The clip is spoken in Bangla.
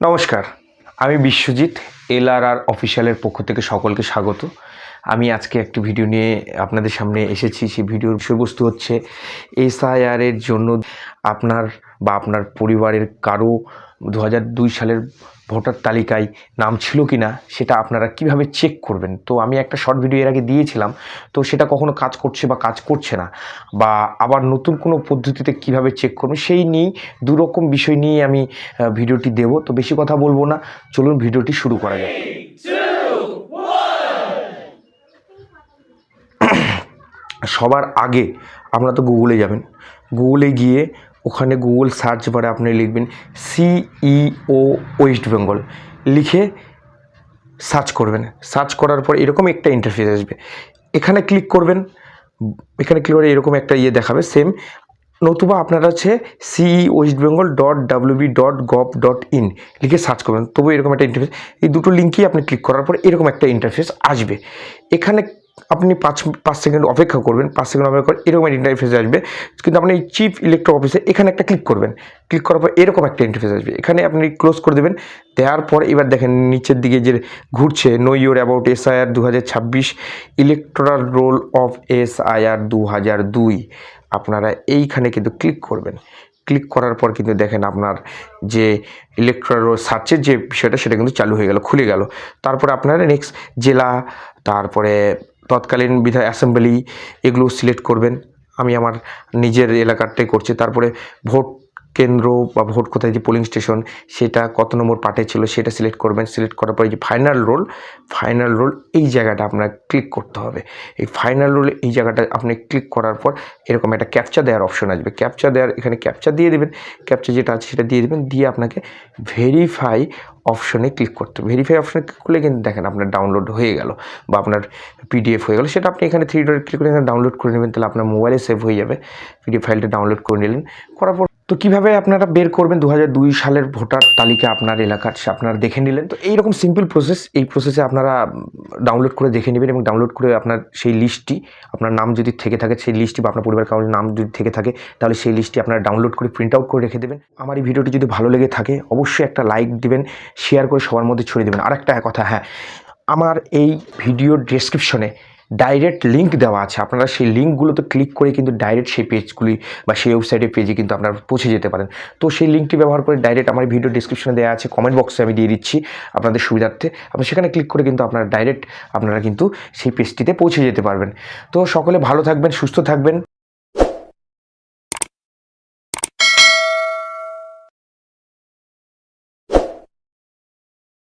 নমস্কার, আমি বিশ্বজিৎ এল আর অফিসিয়ালের পক্ষ থেকে সকলকে স্বাগত। আমি আজকে একটি ভিডিও নিয়ে আপনাদের সামনে এসেছি, সেই ভিডিওর বিষয়বস্তু হচ্ছে এসআইআরের জন্য আপনার বা আপনার পরিবারের কারও দু সালের ভোটার তালিকায় নাম ছিল কি না সেটা আপনারা কীভাবে চেক করবেন? তো আমি একটা শর্ট ভিডিও এর আগে দিয়েছিলাম, তো সেটা কখনো কাজ করছে বা কাজ করছে না, বা আবার নতুন কোনো পদ্ধতিতে কীভাবে চেক করবেন সেই নিয়েই দুরকম বিষয় নিয়ে আমি ভিডিওটি দেব। তো বেশি কথা বলব না, চলুন ভিডিওটি শুরু করা যাক। সবার আগে আপনারা তো গুগলে যাবেন। গুগলে গিয়ে ওখানে গুগল সার্চ বারে আপনি লিখবেন সিইও ওয়েস্ট বেঙ্গল লিখে সার্চ করবেন। সার্চ করার পর এরকম একটা ইন্টারফেস আসবে। এখানে ক্লিক করবেন। এখানে ক্লিক করে এরকম একটা ইয়ে দেখাবে সেম নতুবা আপনারা হচ্ছে CE West Bengal dot WB dot gov dot in লিখে সার্চ করবেন। তবু এরকম একটা ইন্টারফেস এই দুটো লিঙ্কই আপনি ক্লিক করার পর এরকম একটা ইন্টারফেস আসবে। এখানে আপনি পাঁচ পাঁচ সেকেন্ড অপেক্ষা করবেন, পাঁচ সেকেন্ড অপেক্ষা করে এরকম একটা ইন্টারফেস আসবে। কিন্তু আপনি এই চিফ ইলেকট্রিক অফিসে এখানে একটা ক্লিক করবেন। ক্লিক করার পর এরকম একটা ইন্টারফেস আসবে। এখানে আপনি ক্লোজ করে দেবেন। দেওয়ার পর এবার দেখেন নিচের দিকে যে ঘুরছে know your about S I R দু হাজার ছাব্বিশ electoral roll of S I R দু হাজার দুই। আপনারা এইখানে কিন্তু ক্লিক করবেন। ক্লিক করার পর কিন্তু দেখেন আপনার যে ইলেকট্রাল সার্চের যে বিষয়টা, সেটা কিন্তু চালু হয়ে গেল, খুলে গেল। তারপরে আপনারা নেক্সট জেলা, তারপরে তৎকালীন বিধায় অ্যাসেম্বলি এগুলো সিলেক্ট করবেন। আমি আমার নিজের এলাকারটাই করছি। তারপরে ভোট কেন্দ্র বা ভোট কোথায় যে পোলিং স্টেশন সেটা কত নম্বর পার্টে ছিল সেটা সিলেক্ট করবেন। সিলেক্ট করার পরে যে ফাইনাল রোল ফাইনাল রোল এই জায়গাটা আপনার ক্লিক করতে হবে। এই ফাইনাল রোল এই জায়গাটা আপনি ক্লিক করার পর এরকম একটা ক্যাপচা দেওয়ার অপশন আসবে। ক্যাপচা দেওয়ার, এখানে ক্যাপচা দিয়ে দেবেন। ক্যাপচা যেটা আছে সেটা দিয়ে দেবেন। দিয়ে আপনাকে ভেরিফাই অপশনে ক্লিক করতে হবে। ভেরিফাই অপশনে ক্লিক করলে কিন্তু দেখেন আপনার ডাউনলোড হয়ে গেল বা আপনার পিডিএফ হয়ে গেল। সেটা আপনি এখানে থ্রি ডট ক্লিক করে এখানে ডাউনলোড করে নেবেন, তাহলে আপনার মোবাইলে সেভ হয়ে যাবে। পিডিএফ ফাইলটা ডাউনলোড করে নিলেন। করার পর তো কীভাবে আপনারা বের করবেন দু সালের ভোটার তালিকা আপনার এলাকার সে আপনারা দেখে নিলেন? তো এইরকম সিম্পল প্রসেস এই প্রসেসে আপনারা ডাউনলোড করে দেখে নেবেন এবং ডাউনলোড করে আপনার সেই লিস্টটি আপনার নাম যদি থেকে থাকে, সেই লিস্টটি বা আপনার পরিবার কারোর নাম যদি থেকে থাকে, তাহলে সেই লিস্টটি আপনারা ডাউনলোড করে প্রিন্ট আউট করে রেখে দেবেন। আমার এই ভিডিওটি যদি ভালো লেগে থাকে, অবশ্যই একটা লাইক দিবেন শেয়ার করে সবার মধ্যে ছড়িয়ে দেবেন। আর একটা কথা হ্যাঁ আমার এই ভিডিওর ডেসক্রিপশনে ডাইরেক্ট লিঙ্ক দেওয়া আছে। আপনারা সেই লিঙ্কগুলোতে ক্লিক করে কিন্তু ডাইরেক্ট সেই পেজগুলি বা সেই ওয়েবসাইটের পেজে কিন্তু আপনারা পৌঁছে যেতে পারেন। তো সেই লিঙ্কটি ব্যবহার করে ডাইরেক্ট আমার ভিডিও ডিসক্রিপশনে দেওয়া আছে কমেন্ট বক্সে আমি দিয়ে দিচ্ছি আপনাদের সুবিধার্থে। আপনি সেখানে ক্লিক করে কিন্তু আপনারা ডাইরেক্ট আপনারা কিন্তু সেই পেজটিতে পৌঁছে যেতে পারবেন। তো সকলে ভালো থাকবেন, সুস্থ থাকবেন।